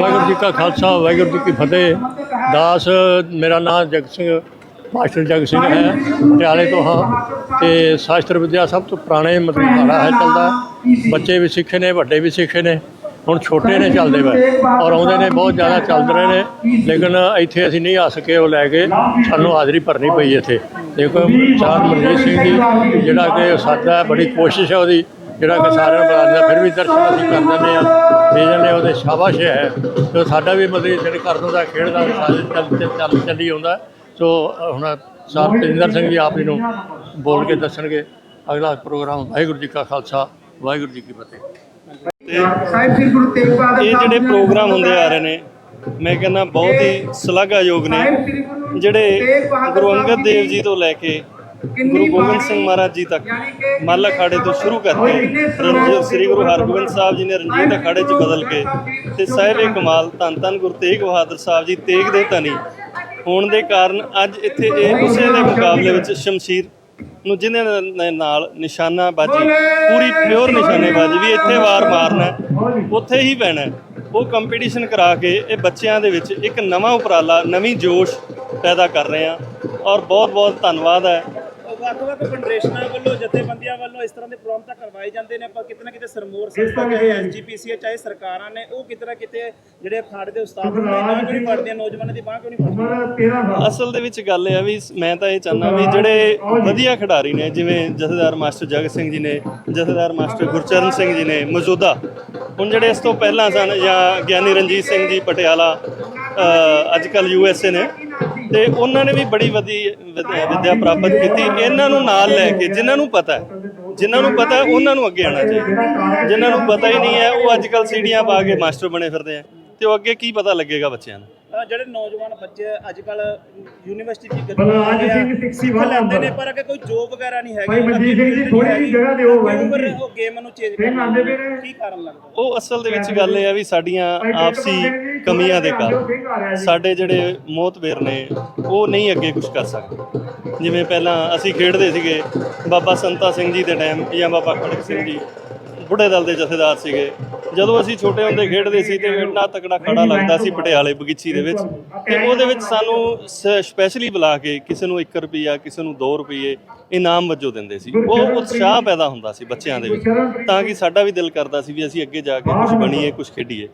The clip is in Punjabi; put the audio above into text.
ਵਾਹਿਗੁਰੂ ਜੀ ਕਾ ਖਾਲਸਾ, ਵਾਹਿਗੁਰੂ ਜੀ ਕੀ ਫਤਿਹ। ਦਾਸ ਮੇਰਾ ਨਾਮ ਜਗਤ ਸਿੰਘ, ਮਾਸਟਰ ਜਗਤ ਸਿੰਘ ਹੈ, ਪਟਿਆਲੇ ਤੋਂ ਹਾਂ। ਤੇ ਸ਼ਾਸਤਰ ਵਿਦਿਆ ਸਭ ਤੋਂ ਪੁਰਾਣੇ ਮਤਲਬ ਅਖਾੜਾ ਹੈ, ਚੱਲਦਾ। ਬੱਚੇ ਵੀ ਸਿੱਖੇ ਨੇ, ਵੱਡੇ ਵੀ ਸਿੱਖੇ ਨੇ। ਹੁਣ ਛੋਟੇ ਨੇ ਚੱਲਦੇ ਵੇ, ਔਰ ਆਉਂਦੇ ਨੇ, ਬਹੁਤ ਜ਼ਿਆਦਾ ਚੱਲਦੇ ਰਹੇ ਨੇ। ਲੇਕਿਨ ਇੱਥੇ ਅਸੀਂ ਨਹੀਂ ਆ ਸਕੇ ਉਹ ਲੈ ਕੇ, ਸਾਨੂੰ ਹਾਜ਼ਰੀ ਭਰਨੀ ਪਈ ਇੱਥੇ। ਦੇਖੋ ਚਾਰ ਮਨਜੀਤ ਸਿੰਘ ਜੀ, ਜਿਹੜਾ ਕਿ ਸਾਡਾ ਬੜੀ ਕੋਸ਼ਿਸ਼ ਹੈ ਉਹਦੀ। ਜਿਹੜਾ ਕਿ ਸਾਰਿਆਂ ਨੂੰ ਬੁਲਾਉਂਦਾ ਫਿਰ ਵੀ ਦਰਸ਼ਨ ਅਸੀਂ ਕਰ ਦਿੰਦੇ ਆ ਦੇ ਜਾਂਦੇ ਉਹਦੇ ਸ਼ਾਬਾਸ਼ ਹੈ, ਤੇ ਸਾਡਾ ਵੀ ਮਤਲਬ ਜਿਹੜੇ ਕਰਨ ਦਾ ਖੇਡ ਦਾ ਚੱਲ ਚੱਲ- ਚੱਲੀ ਆਉਂਦਾ। ਸੋ, ਹੁਣ ਸਾਹਿਬ ਤੇਜਿੰਦਰ ਸਿੰਘ ਜੀ ਆਪ ਜੀ ਨੂੰ ਬੋਲ ਕੇ ਦੱਸਣਗੇ। ਅਗਲਾ ਪ੍ਰੋਗਰਾਮ, ਵਾਹਿਗੁਰੂ ਜੀ ਕਾ ਖਾਲਸਾ, ਵਾਹਿਗੁਰੂ ਜੀ ਕੀ ਫਤਿਹ। ਸਾਹਿਬ ਸ੍ਰੀ ਗੁਰੂ ਤੇਗ ਬਹਾਦਰ ਇਹ ਜਿਹੜੇ ਪ੍ਰੋਗਰਾਮ ਹੁੰਦੇ ਆ ਰਹੇ ਨੇ, ਮੈਂ ਕਹਿੰਦਾ ਬਹੁਤ ਹੀ ਸ਼ਲਾਘਾਯੋਗ ਨੇ। ਜਿਹੜੇ ਗੁਰੂ ਅੰਗਦ ਦੇਵ ਜੀ ਤੋਂ ਲੈ ਕੇ ਗੁਰੂ ਗੋਬਿੰਦ ਸਿੰਘ ਮਹਾਰਾਜ ਜੀ ਤੱਕ ਮੱਲ ਅਖਾੜੇ ਤੋਂ ਸ਼ੁਰੂ ਕਰਕੇ ਰਣਜੀਤ ਸ੍ਰੀ ਗੁਰੂ ਹਰਗੋਬਿੰਦ ਸਾਹਿਬ ਜੀ ਨੇ ਰਣਜੀਤ ਅਖਾੜੇ 'ਚ ਬਦਲ ਕੇ ਤੇ ਸਾਹਿਬੇ ਕਮਾਲ ਧੰਨ ਧੰਨ ਗੁਰੂ ਤੇਗ ਬਹਾਦਰ ਸਾਹਿਬ ਜੀ ਤੇਗ ਦੇ ਧਨੀ। ਹੋਣ ਦੇ ਕਾਰਨ ਅੱਜ ਇੱਥੇ ਇਹ ਉਸੇ ਦੇ ਮੁਕਾਬਲੇ ਵਿੱਚ ਸ਼ਮਸ਼ੀਰ ਨੂੰ ਜਿਹਦੇ ਨਾਲ ਨਿਸ਼ਾਨਾਬਾਜ਼ੀ ਪੂਰੀ ਪਿਓਰ ਨਿਸ਼ਾਨੇਬਾਜ਼ੀ ਵੀ ਇੱਥੇ ਵਾਰ ਮਾਰਨਾ ਉੱਥੇ ਹੀ ਪੈਣਾ। ਉਹ ਕੰਪੀਟੀਸ਼ਨ ਕਰਾ ਕੇ ਇਹ ਬੱਚਿਆਂ ਦੇ ਵਿੱਚ ਇੱਕ ਨਵਾਂ ਉਪਰਾਲਾ ਨਵੀਂ ਜੋਸ਼ ਪੈਦਾ ਕਰ ਰਹੇ ਆ ਔਰ ਬਹੁਤ ਬਹੁਤ ਧੰਨਵਾਦ ਹੈ। ਵੱਖ-ਵੱਖ ਫੈਡਰੇਸ਼ਨਾਂ ਵੱਲੋਂ ਜਥੇਬੰਦੀਆਂ ਵੱਲੋਂ ਇਸ ਤਰ੍ਹਾਂ ਦੇ ਪ੍ਰੋਗਰਾਮ ਤਾਂ ਕਰਵਾਏ ਜਾਂਦੇ ਨੇ। ਪਰ ਕਿਤੇ ਨਾ ਕਿਤੇ ਸਰਮੋਰ ਸੰਸਥਾ ਚਾਹੇ ਐਸਜੀਪੀਸੀ ਚਾਹੇ ਸਰਕਾਰਾਂ ਨੇ ਉਹ ਕਿਤੇ ਨਾ ਕਿਤੇ ਜਿਹੜੇ ਅਖਾੜੇ ਦੇ ਉਸਤਾਦ ਨੇ ਬਾਂਹ ਕਿਉਂ ਨਹੀਂ ਫੜਦੇ ਨੌਜਵਾਨਾਂ ਦੀ ਬਾਂਹ ਕਿਉਂ ਨਹੀਂ ਫੜਦੇ? ਅਸਲ ਦੇ ਵਿੱਚ ਗੱਲ ਇਹ ਆ ਵੀ ਮੈਂ ਤਾਂ ਇਹ ਚਾਹੁੰਦਾ ਵੀ ਜਿਹੜੇ ਵਧੀਆ ਖਿਡਾਰੀ ਨੇ ਜਿਵੇਂ ਜਥੇਦਾਰ ਮਾਸਟਰ ਜਗਤ ਸਿੰਘ ਜੀ ਨੇ ਜਥੇਦਾਰ ਮਾਸਟਰ ਗੁਰਚਰਨ ਸਿੰਘ ਜੀ ਨੇ ਮੌਜੂਦਾ ਹੁਣ ਜਿਹੜੇ ਇਸ ਤੋਂ ਪਹਿਲਾਂ ਸਨ ਜਾਂ ਗਿਆਨੀ ਰਣਜੀਤ ਸਿੰਘ ਜੀ ਪਟਿਆਲਾ ਅ, ਅੱਜ ਕੱਲ ਯੂਐਸਏ ਨੇ ਤੇ ਉਹਨਾਂ ਨੇ ਵੀ ਬੜੀ ਵਧੀ ਵਿਦਿਆ ਪ੍ਰਾਪਤ ਕੀਤੀ। ਇਹਨਾਂ ਨੂੰ ਨਾਲ ਲੈ ਕੇ ਜਿਨ੍ਹਾਂ ਨੂੰ ਪਤਾ ਹੈ ਜਿਨ੍ਹਾਂ ਨੂੰ ਪਤਾ ਹੈ ਉਹਨਾਂ ਨੂੰ ਅੱਗੇ ਆਉਣਾ ਚਾਹੀਦਾ। ਜਿਨ੍ਹਾਂ ਨੂੰ ਪਤਾ ਹੀ ਨਹੀਂ ਹੈ ਉਹ ਅੱਜ ਕੱਲ ਸੀੜੀਆਂ ਪਾ ਕੇ ਮਾਸਟਰ ਬਣੇ ਫਿਰਦੇ ਆ। ਤੇ ਉਹ ਅੱਗੇ ਕੀ ਪਤਾ ਲੱਗੇਗਾ ਬੱਚਿਆਂ ਨੂੰ? ਜਿਹੜੇ ਨੌਜਵਾਨ ਬੱਚੇ ਅੱਜ ਕੱਲ ਯੂਨੀਵਰਸਿਟੀ ਦੀ ਗੱਲ ਸਿੱਖ ਲੈਂਦੇ ਨੇ ਪਰ ਅੱਗੇ ਕੋਈ ਜੋਬ ਵਗੈਰਾ ਨਹੀਂ ਹੈਗੀ ਭਾਈ ਮਨਜੀਤ ਸਿੰਘ ਜੀ, ਥੋੜ੍ਹੀ ਜਿਹੀ ਜਗ੍ਹਾ ਦਿਓ ਜੀ। ਉਹ ਗੇਮ ਨੂੰ ਚੇਂਜ ਸਿੰਘ ਆਉਂਦੇ ਪਏ ਨੇ। ਕੀ ਕਾਰਨ ਲੱਗਦਾ? ਉਹ ਅਸਲ ਦੇ ਵਿੱਚ ਗੱਲ ਇਹ ਆ ਵੀ ਸਾਡੀਆਂ ਆਪਸੀ ਕਮੀਆਂ ਦੇ ਕਾਰਨ। ਸਾਡੇ ਜਿਹੜੇ ਮੋਤਬੇਰ ਨੇ ਉਹ ਨਹੀਂ ਅੱਗੇ ਕੁਝ ਕਰ ਸਕਦੇ। ਜਿਵੇਂ ਪਹਿਲਾਂ ਅਸੀਂ ਖੇਡਦੇ ਸੀਗੇ ਬਾਬਾ ਸੰਤਾ ਸਿੰਘ ਜੀ ਦੇ ਟਾਈਮ ਜਾਂ ਬਾਬਾ ਖੜਕ ਸਿੰਘ ਜੀ ਬੁੱਢੇ ਦਲ ਦੇ ਜਥੇਦਾਰ ਸੀਗੇ। ਜਦੋਂ ਅਸੀਂ ਛੋਟੇ ਹੁੰਦੇ ਖੇਡਦੇ ਸੀ ਤੇ ਇੰਨਾ ਤਕੜਾ ਖੜਾ ਲੱਗਦਾ ਸੀ ਪਟਿਆਲੇ ਬਗੀਚੀ ਦੇ ਵਿੱਚ। ਤੇ ਉਹਦੇ ਵਿੱਚ ਸਾਨੂੰ ਸਪੈਸ਼ਲੀ ਬੁਲਾ ਕੇ ਕਿਸੇ ਨੂੰ 1 ਰੁਪਿਆ ਕਿਸੇ ਨੂੰ 2 ਰੁਪਏ ਇਨਾਮ ਵਜੋਂ ਦਿੰਦੇ ਸੀ। ਉਹ ਉਤਸ਼ਾਹ ਪੈਦਾ ਹੁੰਦਾ ਸੀ ਬੱਚਿਆਂ ਦੇ ਵਿੱਚ। ਤਾਂ ਕਿ ਸਾਡਾ ਵੀ ਦਿਲ ਕਰਦਾ ਸੀ ਵੀ ਅਸੀਂ ਅੱਗੇ ਜਾ ਕੇ ਕੁਝ ਬਣੀਏ ਕੁਝ ਖੇਡੀਏ।